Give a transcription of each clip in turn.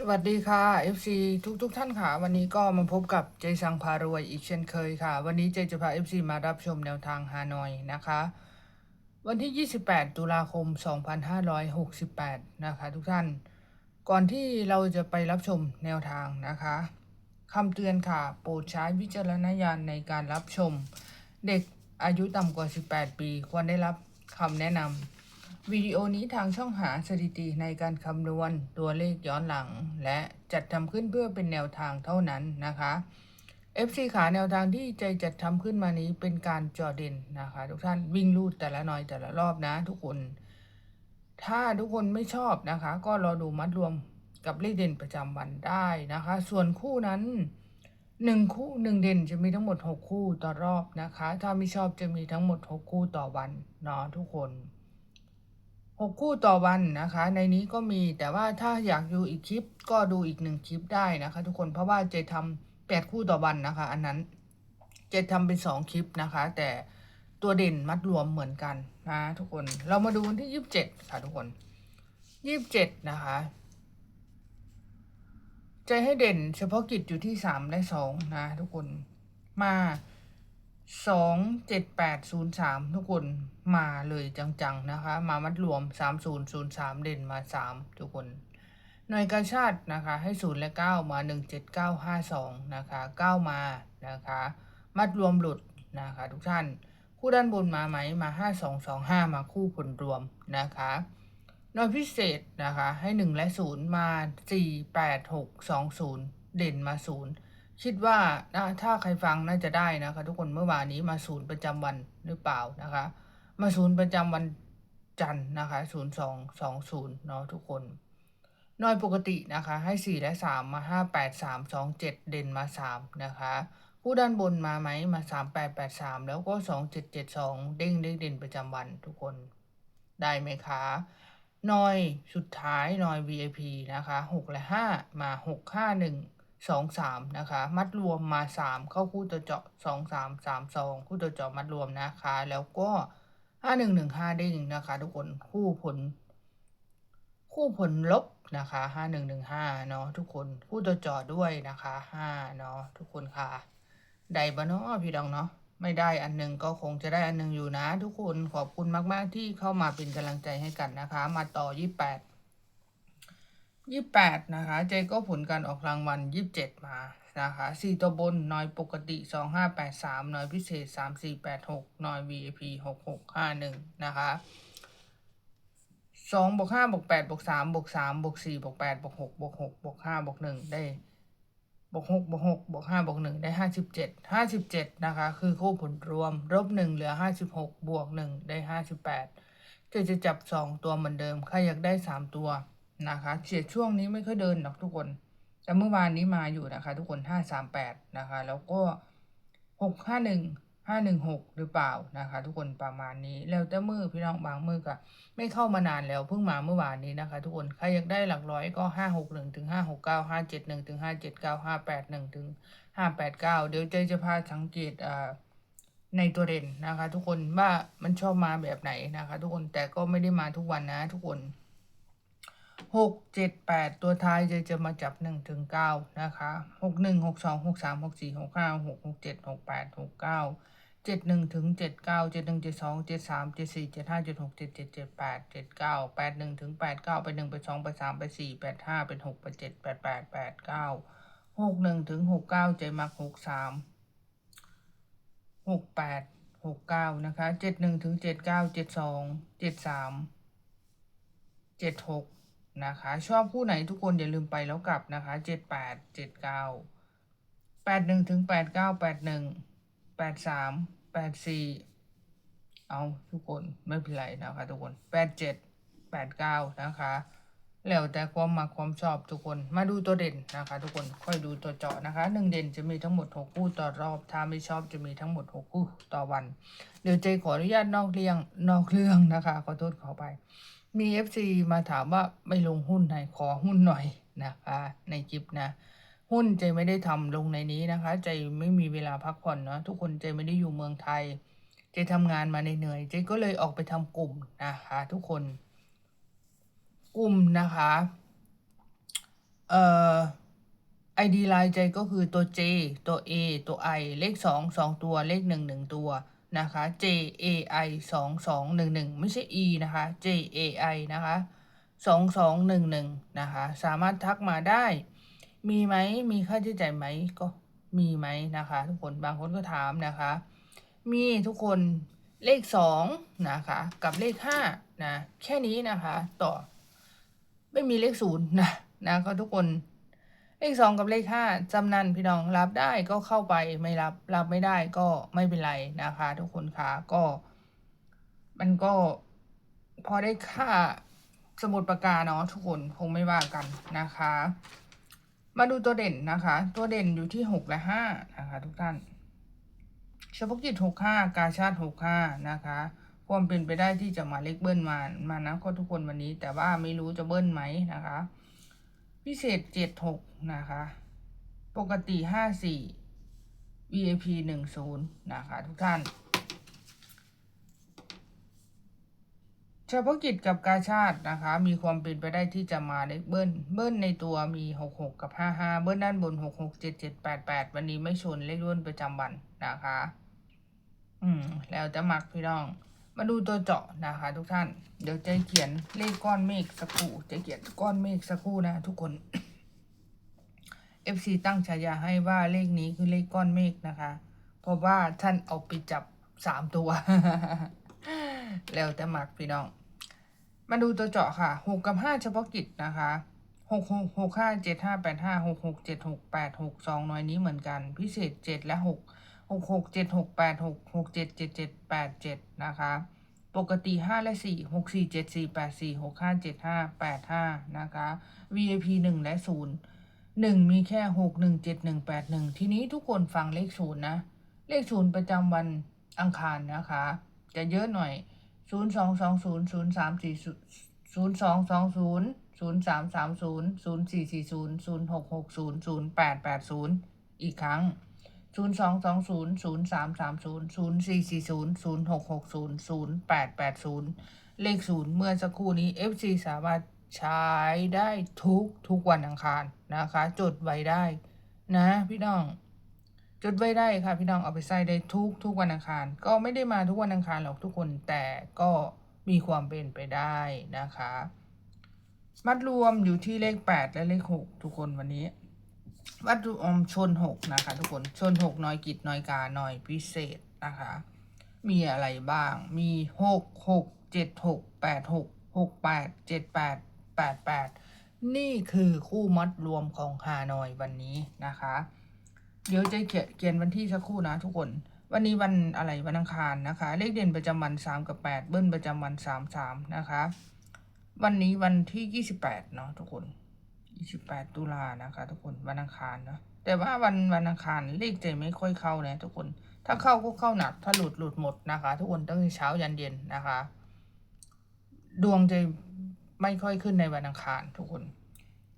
สวัสดีค่ะ FC ทุกทุกๆท่านค่ะ วันนี้ก็มาพบกับเจสังพารวยอีกเช่นเคยค่ะ วันนี้เจจะพา FC มารับชมแนวทางฮานอยนะคะ วันที่ 28 ตุลาคม 2568 นะคะ ทุกท่าน ก่อนที่เราจะไปรับชมแนวทางนะคะคำเตือนค่ะ โปรดใช้วิจารณญาณในการรับชม เด็กอายุต่ำกว่า 18 ปี ควรได้รับคำแนะนำ วิดีโอนี้ทางช่องหาสถิติในการคำนวณตัวเลขย้อนหลัง และจัดทำขึ้นเพื่อเป็นแนวทางเท่านั้นนะคะ FC ขาแนวทางที่ใจจัดทำขึ้นมานี้เป็นการจอเด่นนะคะ ทุกท่านวิ่งลูดแต่ละหน่อยแต่ละรอบนะ ทุกคน ถ้าทุกคนไม่ชอบนะคะ ก็รอดูมัดรวมกับเลขเด่นประจำวันได้นะคะ ส่วนคู่นั้นหนึ่งคู่หนึ่งเด่นจะมีทั้งหมด 6 คู่ต่อรอบนะคะ ถ้าไม่ชอบจะมีทั้งหมด 6 คู่ต่อวันเนาะทุกคน หกคู่ต่อวันนะคะ ในนี้ก็มีแต่ว่าถ้าอยากดูอีกคลิปก็ดูอีกหนึ่งคลิปได้นะคะ ทุกคนเพราะว่าเจทำแปดคู่ต่อวันนะคะ อันนั้นเจทำเป็นสองคลิปนะคะ แต่ตัวเด่นมัดรวมเหมือนกันนะทุกคนเรามาดูวันที่ยี่สิบเจ็ดค่ะทุกคนยี่สิบเจ็ดนะคะใจให้เด่นเฉพาะกิจอยู่ที่สามและสองนะทุกคนมา สองเจ็ดแปดศูนย์สามทุกคนมาเลยจังๆนะคะ มามัดรวมสามศูนย์ศูนย์สามเด่นมาสามทุกคนหน่วยกาชาตินะคะ ให้ศูนย์และเก้ามาหนึ่งเจ็ดเก้าห้าสองนะคะเก้ามานะคะ มัดรวมหลุดนะคะ ทุกท่าน คู่ด้านบนมาไหมมาห้าสองสองห้ามาคู่ผลรวมนะคะหน่วยพิเศษนะคะ ให้หนึ่งและศูนย์มาสี่แปดหกสองศูนย์เด่นมาศูนย์ คิดว่านะถ้าใครฟังน่าจะได้นะคะ ทุกคนเมื่อวานนี้มาศูนย์ประจำวันหรือเปล่านะคะ มาศูนย์ประจำวันจันทร์นะคะศูนย์สองสองศูนย์เนาะทุกคนน้อยปกตินะคะ ให้สี่และสามมาห้าแปดสามสองเจ็ดเด่นมาสามนะคะผู้ด้านบนมาไหมมาสามแปดแปดสามแล้วก็สองเจ็ดเจ็ดสองเด้งเลขเด่นประจำวันทุกคนได้ไหมคะน้อยสุดท้ายน้อย VIP นะคะหกและห้ามาหกห้าหนึ่ง สองสามนะคะ มัดรวมมาสามเข้าคู่ตัวเจาะสองสามสามสองคู่ตัวเจาะมัดรวมนะคะ แล้วก็ห้าหนึ่งหนึ่งห้าเด้งนะคะ ทุกคนคู่ผล คู่ผลลบนะคะห้าหนึ่งหนึ่งห้าเนาะทุกคนคู่ตัวเจาะด้วยนะคะห้าเนาะทุกคนค่ะได้บเนาะพี่ดองเนาะไม่ได้อันหนึ่งก็คงจะได้อันหนึ่งอยู่นะ ทุกคนขอบคุณมาก ๆ ที่เข้ามาเป็นกำลังใจให้กันนะคะ มาต่อยี่แปด ยี่แปดนะคะ เจก็ผลการออกรางวัลยี่เจ็ดมานะคะสี่ตัวบนน้อยปกติสองห้าแปดสามน้อยพิเศษสามสี่แปดหกน้อย VIP หกหกห้าหนึ่งนะคะสองบวกห้าบวกแปดบวกสามบวกสามบวกสี่บวกแปดบวกหกบวกหกบวกห้าบวกหนึ่งได้บวกหกบวกหกบวกห้าบวกหนึ่งได้ห้าสิบเจ็ดห้าสิบเจ็ดนะคะ คือคู่ผลรวมลบหนึ่งเหลือห้าสิบหกบวกหนึ่งได้ห้าสิบแปดเจจะจับสองตัวเหมือนเดิมใครอยากได้สามตัว นะคะเฉียดช่วงนี้ไม่ค่อยเดินหรอกทุกคน แต่เมื่อวานนี้มาอยู่นะคะ ทุกคนห้าสามแปดนะคะ แล้วก็หกห้าหนึ่งห้าหนึ่งหกหรือเปล่านะคะ ทุกคนประมาณนี้แล้วแต่มือพี่น้องบางมือก็ไม่เข้ามานานแล้วเพิ่งมาเมื่อวานนี้นะคะ ทุกคนใครอยากได้หลักร้อยก็ห้าหกหนึ่งถึงห้าหกเก้าห้าเจ็ดหนึ่งถึงห้าเจ็ดเก้าห้าแปดหนึ่งถึงห้าแปดเก้าเดี๋ยวเจจะพาสังเกตอ่าในตัวเด่นนะคะ ทุกคนว่ามันชอบมาแบบไหนนะคะ ทุกคนแต่ก็ไม่ได้มาทุกวันนะ ทุกคน หกเจ็ดแปดตัวท้ายจะจะมาจับหนึ่งถึงเก้านะคะหกหนึ่งหกสองหกสามหกสี่หกห้าหกหกเจ็ดหกแปดหกเก้าเจ็ดหนึ่งถึงเจ็ดเก้าเจ็ดหนึ่งเจ็ดสองเจ็ดสามเจ็ดสี่เจ็ดห้าเจ็ดหกเจ็ดเจ็ดเจ็ดแปดเจ็ดเก้าแปดหนึ่งถึงแปดเก้าไปหนึ่งไปสองไปสามไปสี่แปดห้าเป็นหกไปเจ็ดแปดแปดแปดเก้าหกหนึ่งถึงหกเก้าใจมักหกสามหกแปดหกเก้านะคะเจ็ดหนึ่งถึงเจ็ดเก้าเจ็ดสองเจ็ดสามเจ็ดหก นะคะ ชอบคู่ไหนทุกคนอย่าลืมไปแล้วกลับนะคะเจ็ดแปดเจ็ดเก้าแปดหนึ่งถึงแปดเก้าแปดหนึ่งแปดสามแปดสี่เอาทุกคนไม่เป็นไรนะคะทุกคนแปดเจ็ดแปดเก้านะคะแล้วแต่ความมาความชอบทุกคนมาดูตัวเด่นนะคะ ทุกคนค่อยดูตัวเจาะนะคะหนึ่งเด่นจะมีทั้งหมดหกคู่ต่อรอบ ถ้าไม่ชอบจะมีทั้งหมดหกคู่ต่อวัน เดี๋ยวเจขออนุญาตนอกเรื่องนอกเรื่องนะคะขอโทษขอไป มี FC มาถามว่าไม่ลงหุ้นไหนขอหุ้นหน่อยนะคะ ในคลิปนะ หุ้นใจไม่ได้ทำลงในนี้นะคะ ใจไม่มีเวลาพักผ่อนเนาะทุกคนใจไม่ได้อยู่เมืองไทย ใจทำงานมาเหนื่อยใจก็เลยออกไปทำกลุ่มนะคะ ทุกคน กลุ่มนะคะเอ่อ ID ลายใจก็คือตัว J ตัว A ตัว I เลขสองสองตัวเลขหนึ่งหนึ่งตัว นะคะ J A I สองสองหนึ่งหนึ่งไม่ใช่ E นะคะ J A I นะคะสองสองหนึ่งหนึ่งนะคะ สามารถทักมาได้ มีไหมมีค่าใช้จ่ายไหมก็มีไหมนะคะ ทุกคนบางคนก็ถามนะคะ มีทุกคนเลขสองนะคะ กับเลขห้านะแค่นี้นะคะ ต่อ ไม่มีเลขศูนย์นะนะคะทุกคน เลขสองกับเลขห้าจำนันพี่น้องรับได้ก็เข้าไปไม่รับรับไม่ได้ก็ไม่เป็นไรนะคะ ทุกคนคะก็ มันก็พอได้ค่าสมุดประกาเนาะทุกคนคงไม่ว่ากันนะคะ มาดูตัวเด่นนะคะ ตัวเด่นอยู่ที่หกและห้านะคะ ทุกท่านเฉพาะกิจหกห้ากาชาติหกห้านะคะความเป็นไปได้ที่จะมาเลขเบิ้ลมามานะก็ทุกคนวันนี้ แต่ว่าไม่รู้จะเบิ้ลไหมนะคะ พิเศษเจ็ดหกนะคะ ปกติห้าสี่ VIP หนึ่งศูนย์นะคะทุกท่าน เฉพาะกิจกับกาชาตินะคะ มีความเป็นไปได้ที่จะมาเลขเบิ้ลเบิ้ลในตัวมีหกหกกับห้าห้าเบิ้ลด้านบนหกหกเจ็ดเจ็ดแปดแปดวันนี้ไม่ชนเลขรุ่นประจำวันนะคะ อืม แล้วจะมักพี่น้อง มาดูตัวเจาะนะคะ ทุกท่าน เดี๋ยวจะเขียนเลขก้อนเมฆสักครู่จะเขียนก้อนเมฆสักครู่นะ ทุกคน FC ตั้งฉายาให้ว่าเลขนี้คือเลขก้อนเมฆนะคะ เพราะว่าท่านเอาไปจับสามตัว แล้วแต่มักพี่น้อง มาดูตัวเจาะค่ะหกกับห้าเฉพาะกิจนะคะหกหกหกห้าเจ็ดห้าแปดห้าหกหกเจ็ดหกแปดหกสองน้อยนี้เหมือนกัน พิเศษเจ็ดและหก หกหกเจ็ดหกแปดหกหกเจ็ดเจ็ดเจ็ดแปดเจ็ดนะคะ ปกติห้าและสี่หกสี่เจ็ดสี่แปดสี่หกห้าเจ็ดห้าแปดห้านะคะ VIP หนึ่งและศูนย์หนึ่งมีแค่หกหนึ่งเจ็ดหนึ่งแปดหนึ่งทีนี้ทุกคนฟังเลขศูนย์นะ เลขศูนย์ประจำวันอังคารนะคะ จะเยอะหน่อยศูนย์สองสองศูนย์ศูนย์สามสี่ศูนย์สองสองศูนย์ศูนย์สามสามศูนย์ศูนย์สี่สี่ศูนย์ศูนย์หกหกศูนย์ศูนย์แปดแปดศูนย์อีกครั้ง ศูนย์สองสองศูนย์ศูนย์สามสามศูนย์ศูนย์สี่สี่ศูนย์ศูนย์หกหกศูนย์ศูนย์แปดแปดศูนย์เลขศูนย์เมื่อสักครู่นี้ FC สามารถใช้ได้ทุกทุกวันอังคารนะคะ จดไว้ได้นะพี่น้อง จดไว้ได้ค่ะ พี่น้องเอาไปใส่ได้ทุกทุกวันอังคาร ก็ไม่ได้มาทุกวันอังคารหรอกทุกคนแต่ก็มีความเป็นไปได้นะคะ มัดรวมอยู่ที่เลขแปดและเลขหกทุกคนวันนี้ วัดรวมชนหกนะคะ ทุกคนชนหกน้อยกิจน้อยกาน้อยพิเศษนะคะ มีอะไรบ้างมีหกหกเจ็ดหกแปดหกหกแปดเจ็ดแปดแปดแปดนี่คือคู่มัดรวมของฮานอยวันนี้นะคะ เดี๋ยวจะเขียนเขียนวันที่สักครู่นะทุกคน วันนี้วันอะไรวันอังคารนะคะ เลขเด่นประจำวันสามกับแปดเบิ้ลประจำวันสามสามนะคะ วันนี้วันที่ยี่สิบแปดเนาะทุกคน ยี่สิบแปดตุลานะคะ ทุกคนวันอังคารเนาะแต่ว่าวันวันอังคารเลขจไม่ค่อยเข้านะทุกคนถ้าเข้าก็เข้าหนัก ถ้าหลุดหลุดหมดนะคะ ทุกคนตั้งแต่เช้ายันเย็นนะคะ ดวงจะไม่ค่อยขึ้นในวันอังคารทุกคน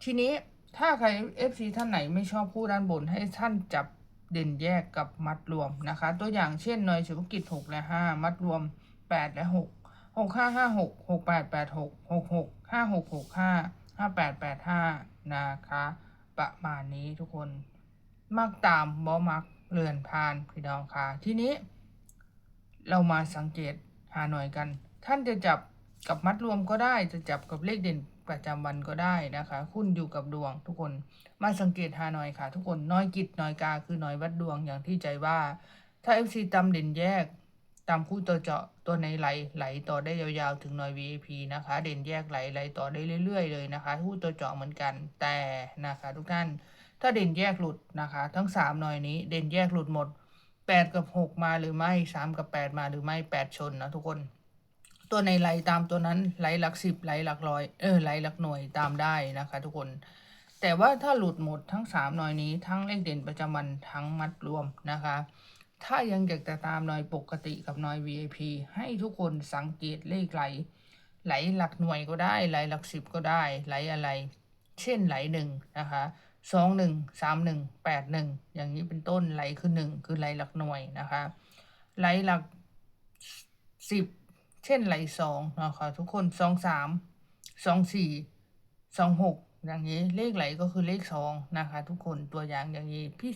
ทีนี้ถ้าใคร FC ท่านไหนไม่ชอบคู่ด้านบนให้ท่านจับเด่นแยกกับมัดรวมนะคะ ตัวอย่างเช่นหน่วยเฉพาะกิจหกและห้ามัดรวมแปดและหกหกห้าห้าหกหกแปดแปดหกหกหกห้าหกหกห้า ห้าแปดแปดห้านะคะ ประมาณนี้ทุกคนมักตามบ่มักเลื่อนผ่านพี่น้องค่ะ ทีนี้ เรามาสังเกตหาหน่อยกัน ท่านจะจับกับมัดรวมก็ได้จะจับกับเลขเด่นประจำวันก็ได้นะคะคุณอยู่กับดวงทุกคนมาสังเกตหาหน่อยค่ะ ทุกคนน้อยกิจน้อยกาคือน้อยวัดดวงอย่างที่ใจว่า ถ้า FC ตำเด่นแยก ตามคู่ตัวเจาะตัวในไหลไหลต่อได้ยาวๆ ถึงหน่อย VIP นะคะ เด่นแยกไหลไหลต่อได้เรื่อยๆ เลยนะคะ คู่ตัวเจาะเหมือนกันแต่นะคะทุกท่านถ้าเด่นแยกหลุดนะคะ ทั้งสามหน่อยนี้เด่นแยกหลุดหมดแปดกับหกมาหรือไม่สามกับแปดมาหรือไม่แปดชนนะทุกคน ตัวในไหลตามตัวนั้นไหลหลักสิบไหลหลักร้อยเออไหลหลักหน่วยตามได้นะคะ ทุกคนแต่ว่าถ้าหลุดหมดทั้งสามหน่อยนี้ทั้งเลขเด่นประจำวันทั้งมัดรวมนะคะ ถ้ายังอยากจะตามหน่อยปกติกับหน่อย VIP ให้ทุกคนสังเกตเลขไหล ไหลหลักหน่วยก็ได้ ไหลหลักสิบก็ได้ ไหลอะไร เช่นไหลหนึ่งนะคะสองหนึ่งสามหนึ่งแปดหนึ่งอย่างนี้เป็นต้นไหลคือหนึ่งคือไหลหลักหน่วยนะคะไหลหลักสิบเช่นไหลสองนะคะทุกคนสองสามสองสี่สองหกอย่างนี้เลขไหลก็คือเลขสองนะคะ ทุกคนตัวอย่างอย่างนี้พี่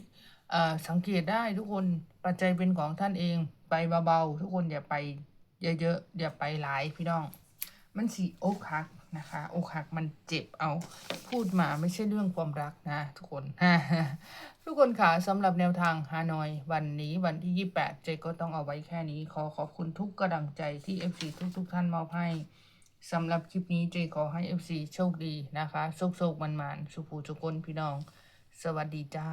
สังเกตได้ทุกคนปัจจัยเป็นของท่านเองไปเบาๆทุกคนอย่าไปเยอะๆอย่าไปหลายพี่น้อง มันสีอกหักนะคะอกหักมันเจ็บเอาพูดมาไม่ใช่เรื่องความรักนะ ทุกคน ทุกคนค่ะสำหรับแนวทางฮานอย วันนี้วันที่ 28 เจก็ต้องเอาไว้แค่นี้ ขอขอบคุณทุกกำลังใจที่ FC ทุกๆท่านมอบให้สำหรับคลิปนี้เจขอให้ FC โชคดีนะคะ โชคๆมันๆสุภูสุกนพี่น้อง สวัสดีจ้า